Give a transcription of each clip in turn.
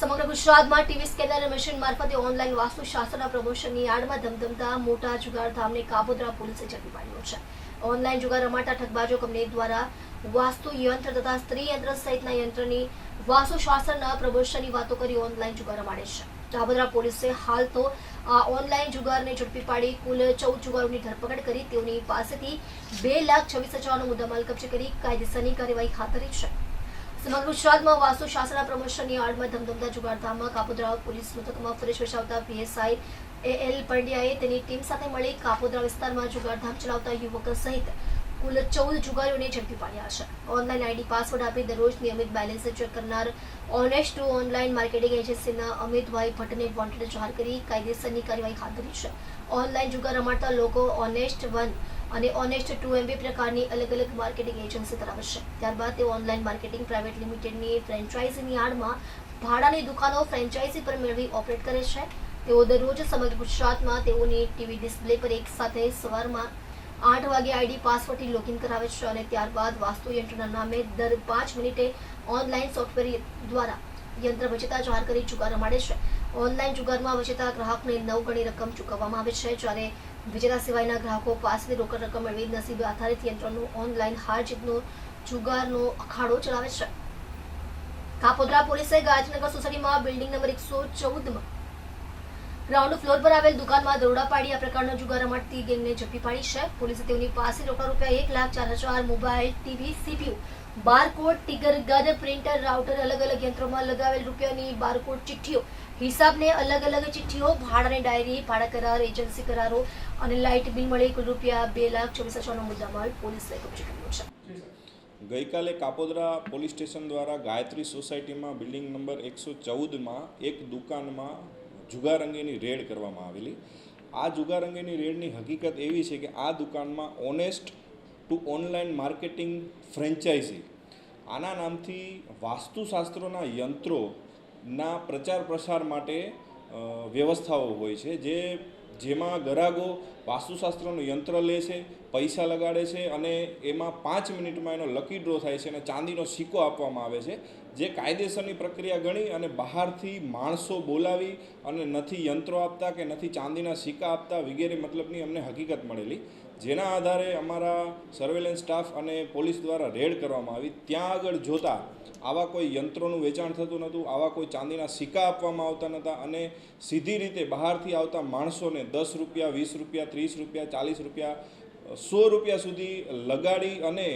સમગ્ર ગુજરાતમાં TV scanner machine મારફતે ઓનલાઈન વાસ્તુશાસ્ત્રના પ્રમોશનની આડમાં ધમધમતા, મોટા જુગારધામને કાબોદ્રા પોલીસે ઝડપી પાડ્યો છે. ઓનલાઈન જુગાર રમાતા ઠગબાજો કંપની દ્વારા વાસ્તુ યંત્ર તથા સ્ત્રી યંત્ર સહિતના યંત્રની વાસ્તુશાસ્ત્રના પ્રમોશનની વાતો કરી ઓનલાઈન જુગાર રમાડે છે. કાબોદરા પોલીસે હાલ તો આ ઓનલાઈન જુગારને ઝડપી પાડી કુલ ચૌદ જુગારોની ધરપકડ કરી. તેઓની પાસેથી બે લાખ છવ્વીસ હજારનો મુદ્દામાલ કબજે કરી કાયદેસરની કાર્યવાહી હાથ ધરી છે. સમગ્ર ગુજરાતમાં વાસ્તુશાસ્ત્રના પ્રમોશનની આડમાં ધમધમતા જુગારધામમાં કાપોદ્રા પોલીસ મથકમાં ફરજ બજાવતા પીએસઆઈ એ એલ પંડ્યાએ તેની ટીમ સાથે મળી કાપોદ્રા વિસ્તારમાં જુગારધામ ચલાવતા યુવક સહિત કુલ ચૌદ જુગારીઓને ઝડપી પાડ્યા છે. ઓનલાઈન આઈડી પાસવર્ડ આપી દરરોજ નિયમિત બેલેન્સ ચેક કરનાર ઓનેસ્ટ ટુ ઓનલાઈન માર્કેટિંગ એજન્સીના અમિતભાઈ ભટ્ટને વોન્ટેડ જાહેર કરી કાયદેસરની કાર્યવાહી હાથ ધરી છે. ઓનલાઈન જુગાર રમાડતા લોકો ઓનેસ્ટ વન અને ઓનેસ્ટ ટુ એમ પ્રકારની અલગ અલગ માર્કેટિંગ એજન્સી ધરાવે છે. ત્યારબાદ તે ઓનલાઈન માર્કેટિંગ પ્રાઇવેટ લિમિટેડની ફ્રેન્ચાઇઝીની આડમાં ભાડાની દુકાનો ફ્રેન્ચાઇઝી પર મેળવી ઓપરેટ કરે છે. તેઓ દરરોજ સમગ્ર ગુજરાતમાં તેઓની ટીવી ડિસ્પ્લે પર એક સાથે સવારમાં આઠ વાગે આઈડી પાસવર્ડથી લોગિન કરાવે છે અને ત્યારબાદ વાસ્તુ યંત્રના નામે દર પાંચ મિનિટે ઓનલાઈન સોફ્ટવેર દ્વારા યંત્ર વચેતા જાહેર કરી જુગાર રમાડે છે. ઓનલાઈન જુગારમાં વચેતા ગ્રાહકને નવ ગણી રકમ ચૂકવવામાં આવે છે. જ્યારે વિજેતા સિવાયના ગ્રાહકો પાસેથી રોકડ રકમ મેળવી નસીબ આધારિત યંત્રનું ઓનલાઈન હાર જીતનો જુગારનો અખાડો ચલાવે છે. કાપોદ્રા પોલીસે ગાજનગર સોસાયટીમાં બિલ્ડિંગ નંબર એકસો ચૌદમાં ગ્રાઉન્ડ ફ્લોર પર આવેલ દુકાનમાં દરોડા પાડી આ પ્રકારનો જુગાર રમાડતી ગેંગને ઝડપી પાડી છે. પોલીસે તેમની પાસે રોકડા રૂપિયા એક લાખ ચાર હજાર, mobile, TV, CPU, barcode, trigger gun, printer, router અલગ અલગ યંત્રોમાં લગાવેલ રૂપિયાની બારકોડ ચિઠ્ઠીઓ, હિસાબને અલગ અલગ ચિઠ્ઠીઓ, ભાડાની ડાયરી, ભાડા કરાર, એજન્સી કરારો અને લાઇટ બિલ મળી કુલ રૂપિયા બે લાખ ચોવીસ હજારનો મુદ્દામાલ પોલીસે કબજે કર્યો છે. ગઈકાલે કાપોદરા પોલીસ સ્ટેશન દ્વારા ગાયત્રી સોસાયટીમાં બિલ્ડિંગ નંબર એકસો ચૌદમાં એક દુકાનમાં જુગાર અંગેની રેડ કરવામાં આવેલી. આ જુગાર અંગેની રેડની હકીકત એવી છે કે આ દુકાનમાં honest to online marketing franchise આના નામથી વાસ્તુશાસ્ત્રોના યંત્રોના પ્રચાર પ્રસાર માટે વ્યવસ્થાઓ હોય છે, જે જેમાં ગરાગો વાસ્તુશાસ્ત્રનું યંત્ર લે છે, પૈસા લગાડે છે અને એમાં પાંચ મિનિટમાં એનો લકી ડ્રો થાય છે અને ચાંદીનો સિક્કો આપવામાં આવે છે, જે કાયદેસરની પ્રક્રિયા ગણી અને બહારથી માણસો બોલાવી અને નથી યંત્રો આપતા કે નથી ચાંદીના સિક્કા આપતા વગેરે મતલબની અમને હકીકત મળેલી. જેના આધારે અમારા સર્વેલન્સ સ્ટાફ અને પોલીસ દ્વારા રેડ કરવામાં આવી. ત્યાં આગળ જોતા આવા કોઈ યંત્રોનું વેચાણ થતું નહોતું, આવા કોઈ ચાંદીના સિક્કા આપવામાં આવતા નહોતા અને સીધી રીતે બહારથી આવતા માણસોને દસ રૂપિયા, વીસ રૂપિયા, ત્રીસ રૂપિયા, ચાલીસ રૂપિયા સો રૂપિયા સુધી લગાડી અને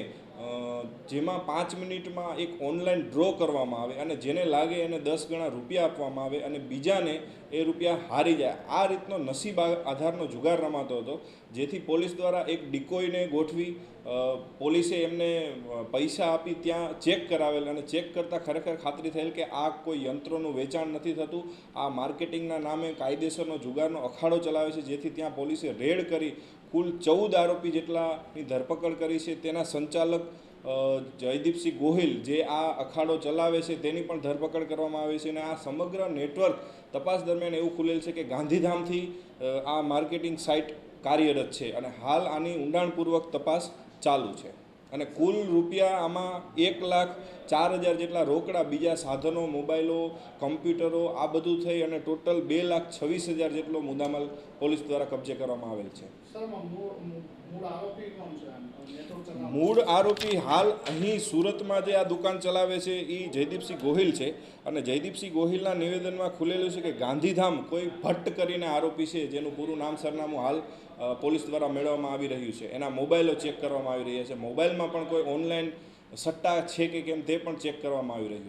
જેમાં પાંચ મિનિટમાં એક ઓનલાઈન ડ્રો કરવામાં આવે અને જેને લાગે એને દસ ગણા રૂપિયા આપવામાં આવે અને બીજાને એ રૂપિયા હારી જાય. આ રીતનો નસીબ આધારનો જુગાર રમાતો હતો, જેથી પોલીસ દ્વારા એક ડિકોઈને ગોઠવી પોલીસે એમને પૈસા આપી ત્યાં ચેક કરાવેલ અને ચેક કરતાં ખરેખર ખાતરી થયેલ કે આ કોઈ યંત્રોનું વેચાણ નથી થતું. આ માર્કેટિંગના નામે કાયદેસરનો જુગારનો અખાડો ચલાવે છે, જેથી ત્યાં પોલીસે રેડ કરી, કુલ ચૌદ આરોપી જેટલાની ધરપકડ કરી છે. તેના સંચાલક જયદીપસિંહ ગોહિલ જે આ અખાડો ચલાવે છે તેની પણ ધરપકડ કરવામાં આવે છે અને આ સમગ્ર નેટવર્ક તપાસ દરમિયાન એવું ખુલેલ છે કે ગાંધીધામથી આ માર્કેટિંગ સાઇટ કાર્યરત છે અને હાલ આની ઊંડાણપૂર્વક તપાસ ચાલુ છે. અને કુલ રૂપિયા આમાં એક લાખ ચાર હજાર જેટલા રોકડા બીજા સાધનો મોબાઈલો કમ્પ્યુટરો આ બધું થઈ અને ટોટલ બે લાખ છવ્વીસ હજાર જેટલો મુદ્દામાલ પોલીસ દ્વારા કબજે કરવામાં આવેલ છે. મૂળ આરોપી હાલ અહીં સુરતમાં જે આ દુકાન ચલાવે છે એ જયદીપસિંહ ગોહિલ છે. અને જયદીપસિંહ ગોહિલના નિવેદનમાં ખુલેલું છે કે ગાંધીધામ કોઈ ભટ્ટ કરીને આરોપી છે જેનું પૂરું નામ સરનામું હાલ પોલીસ દ્વારા મેળવવામાં આવી રહ્યું છે. એના મોબાઈલો ચેક કરવામાં આવી રહ્યા છે. મોબાઈલમાં પણ કોઈ ઓનલાઈન સટ્ટા છે કે કેમ તે પણ ચેક કરવામાં આવી રહ્યું છે.